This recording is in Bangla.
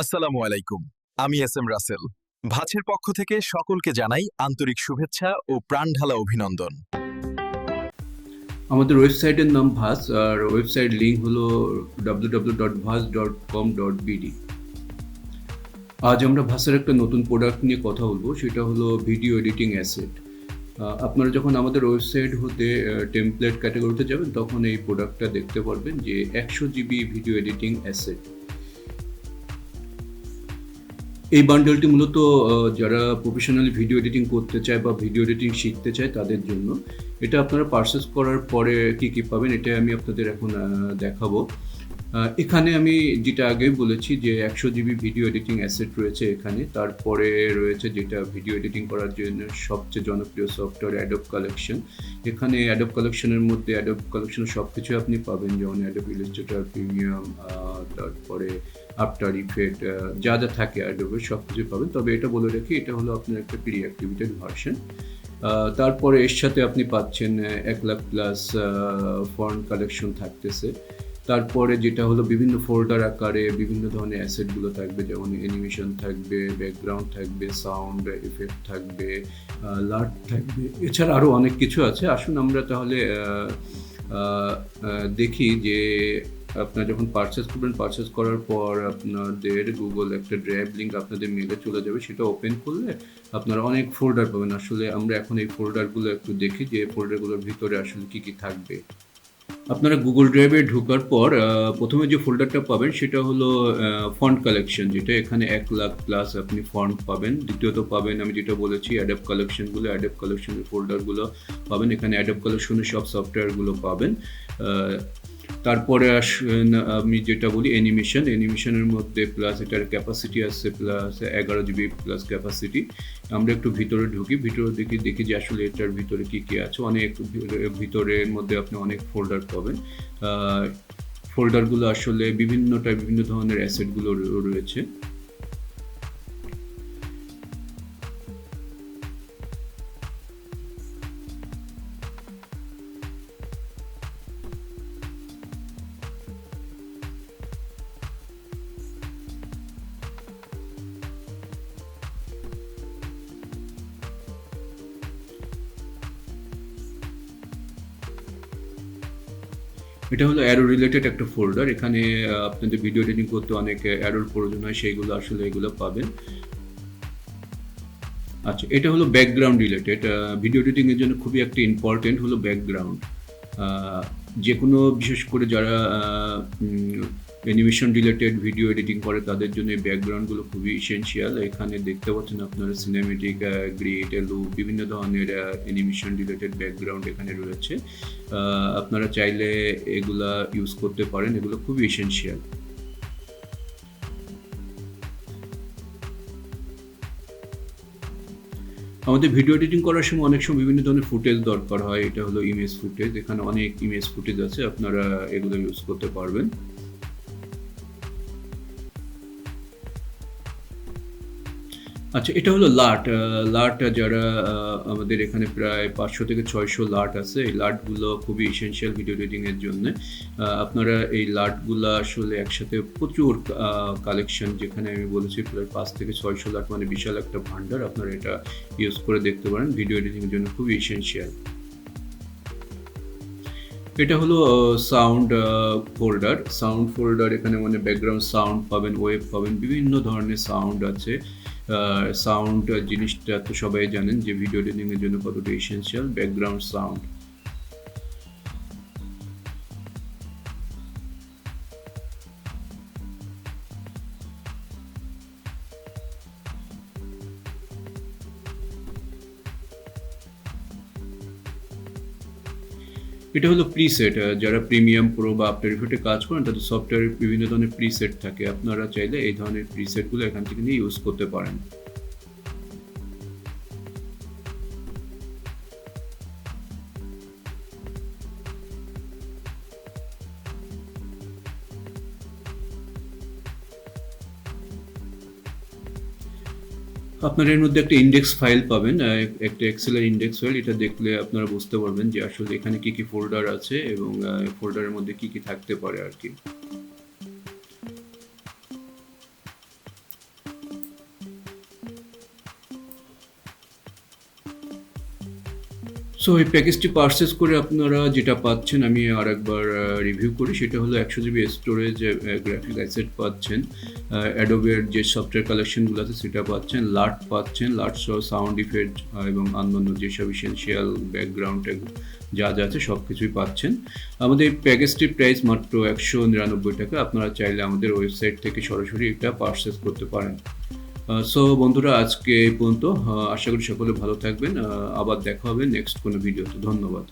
আসসালামু আলাইকুম। আমি এস এম রাসেল। ভাছের পক্ষ থেকে সকলকে জানাই আন্তরিক শুভেচ্ছা ও প্রাণঢালা অভিনন্দন। আমাদের ওয়েবসাইটের নাম ভাস আর ওয়েবসাইট লিঙ্ক হলো বিডি আজ আমরা ভাসের একটা নতুন প্রোডাক্ট নিয়ে কথা বলব, সেটা হলো ভিডিও এডিটিং অ্যাসেট আপনারা যখন আমাদের ওয়েবসাইট হতে টেমপ্লেট ক্যাটাগরিতে যাবেন, তখন এই প্রোডাক্টটা দেখতে পারবেন যে একশো জিবি ভিডিও এডিটিং অ্যাসেট এই বান্ডেলটি মূলত যারা প্রফেশনালি ভিডিও এডিটিং করতে চায় বা ভিডিও এডিটিং শিখতে চায় তাদের জন্য। এটা আপনারা পারচেস করার পরে কি কি পাবেন এটা আমি আপনাদের এখন দেখাবো। এখানে আমি যেটা আগে বলেছি যে একশো জিবি ভিডিও এডিটিং অ্যাসেট রয়েছে এখানে। তারপরে রয়েছে যেটা ভিডিও এডিটিং করার জন্য সবচেয়ে জনপ্রিয় সফটওয়্যার অ্যাডব কালেকশন এখানে অ্যাডব কালেকশনের মধ্যে অ্যাডব কালেকশনের সব কিছু আপনি পাবেন, যেমন অ্যাডব ইলাস্ট্রেটর প্রিমিয়াম তারপরে আফটার ইফেক্ট যা যা থাকে অ্যাডোবের সব কিছু পাবেন। তবে এটা বলে রাখি, এটা হলো আপনার একটা প্রি অ্যাক্টিভেটেড ভার্সন তারপরে এর সাথে আপনি পাচ্ছেন এক লাখ প্লাস ফন্ট কালেকশন থাকতেছে। তারপরে যেটা হলো বিভিন্ন ফোল্ডার আকারে বিভিন্ন ধরনের অ্যাসেটগুলো থাকবে, যেমন অ্যানিমেশন থাকবে ব্যাকগ্রাউন্ড থাকবে সাউন্ড এফেক্ট থাকবে লার্ট থাকবে। এছাড়া আরও অনেক কিছু আছে। আসুন আমরা তাহলে দেখি যে আপনার যখন পারচেস করবেন পারচেস করার পর আপনাদের গুগল একটা ড্রাইভ লিঙ্ক আপনাদের মেলে চলে যাবে। সেটা ওপেন করলে আপনারা অনেক ফোল্ডার পাবেন। আসলে আমরা এখন এই ফোল্ডারগুলো একটু দেখি যে ফোল্ডারগুলোর ভিতরে আসলে কি কি থাকবে। আপনারা গুগল ড্রাইভে ঢোকার পর প্রথমে যে ফোল্ডারটা পাবেন সেটা হলো ফন্ট কালেকশন যেটা এখানে এক লাখ প্লাস আপনি ফন্ট পাবেন। দ্বিতীয়ত পাবেন, আমি যেটা বলেছি অ্যাডাপ কালেকশনগুলো অ্যাডাপ কালেকশনের ফোল্ডারগুলো পাবেন। এখানে অ্যাডাপ কালেকশনের সব সফটওয়্যারগুলো পাবেন। তারপরে আসেন আমি যেটা বলি অ্যানিমেশন অ্যানিমেশনের মধ্যে প্লাস এটার ক্যাপাসিটি আসছে প্লাস এগারো জিবি প্লাস ক্যাপাসিটি আমরা একটু ভিতরে ঢুকি, ভিতরে দেখি দেখি যে আসলে এটার ভিতরে কী কী আছে। অনেক ভিতরের মধ্যে আপনি অনেক ফোল্ডার পাবেন। ফোল্ডারগুলো আসলে বিভিন্নটা বিভিন্ন ধরনের অ্যাসেটগুলো রয়েছে। এটা হলো অ্যারো রিলেটেড একটা ফোল্ডার এখানে আপনাদের ভিডিও এডিটিং করতে অনেক অ্যারোর প্রয়োজন হয়, সেইগুলো আসলে এগুলো পাবেন। আচ্ছা এটা হলো ব্যাকগ্রাউন্ড রিলেটেড ভিডিও এডিটিং এর জন্য খুবই একটা ইম্পর্টেন্ট হলো ব্যাকগ্রাউন্ড যে কোনো, বিশেষ করে যারা অ্যানিমেশন রিলেটেড ভিডিও এডিটিং করে, তাদের জন্য ব্যাকগ্রাউন্ডগুলো খুবই ইসেন্সিয়াল এখানে দেখতে পাচ্ছেন আপনারা সিনেমেটিক গ্রিড এলু, বিভিন্ন ধরনের অ্যানিমেশন রিলেটেড ব্যাকগ্রাউন্ড এখানে রয়েছে। আপনারা চাইলে এগুলা ইউজ করতে পারেন। এগুলো খুবই এসেনশিয়াল আমাদের ভিডিও এডিটিং করার সময় অনেক সময় বিভিন্ন ধরনের ফুটেজ দরকার হয়। এটা হলো ইমেজ ফুটেজ এখানে অনেক ইমেজ ফুটেজ আছে। আপনারা এগুলো ইউজ করতে পারবেন। আচ্ছা এটা হলো লাট। লাট যারা আমাদের এখানে প্রায় পাঁচশো থেকে ছয়শো লাট আছে। এই লাটগুলো খুবই এসেনশিয়াল ভিডিও এডিটিং এর জন্য। আপনারা এই লাটগুলো আসলে একসাথে প্রচুর কালেকশন যেখানে আমি বলেছি, প্রায় পাঁচ থেকে ছয়শো লাট মানে বিশাল একটা ভান্ডার আপনারা এটা ইউজ করে দেখতে পারেন। ভিডিও এডিটিং এর জন্য খুবই এসেনশিয়াল এটা হলো সাউন্ড ফোল্ডার সাউন্ড ফোল্ডার এখানে মানে ব্যাকগ্রাউন্ড সাউন্ড পাবেন ওয়েব পাবেন, বিভিন্ন ধরনের সাউন্ড আছে। সাউন্ড জিনিসটা তো সবাই জানেন যে ভিডিও এডিটিং এর জন্য কতটা এসেনশিয়াল ব্যাকগ্রাউন্ড সাউন্ড এটা হলো প্রিসেট যারা প্রিমিয়াম প্রো বা আফটার কাজ করেন, তাদের সফটওয়্যারের বিভিন্ন ধরনের প্রিসেট থাকে। আপনারা চাইলে এই ধরনের প্রিসেটগুলো এখান থেকে নিয়ে ইউজ করতে পারেন। আপনার এর মধ্যে একটা ইন্ডেক্স ফাইল পাবেন একটা এক্সেলের ইন্ডেক্স ফাইল এটা দেখলে আপনারা বুঝতে পারবেন যে আসলে এখানে কি কি ফোল্ডার আছে এবং ফোল্ডারের মধ্যে কি কি থাকতে পারে আর কি। সো এই প্যাকেজটি পারচেস করে আপনারা যেটা পাচ্ছেন, আমি আর একবার রিভিউ করি। সেটা হলো একশো জিবি স্টোরেজ গ্রাফিক অ্যাসেট পাচ্ছেন। অ্যাডোবের যে সফটওয়্যার কালেকশনগুলো আছে, সেটা পাচ্ছেন। লাট পাচ্ছেন। লাট সহ সাউন্ড ইফেক্ট এবং অন্যান্য যেসব ইসেন্সিয়াল ব্যাকগ্রাউন্ড যা যা আছে সব কিছুই পাচ্ছেন। আমাদের এই প্যাকেজটির প্রাইস মাত্র একশো নিরানব্বই টাকা। আপনারা চাইলে আমাদের ওয়েবসাইট থেকে সরাসরি এটা পারচেস করতে পারেন। সো বন্ধুরা, আজকে এই পর্যন্ত। আশা করি সকলে ভালো থাকবেন। আবার দেখা হবে নেক্সট কোনো ভিডিওতে ধন্যবাদ।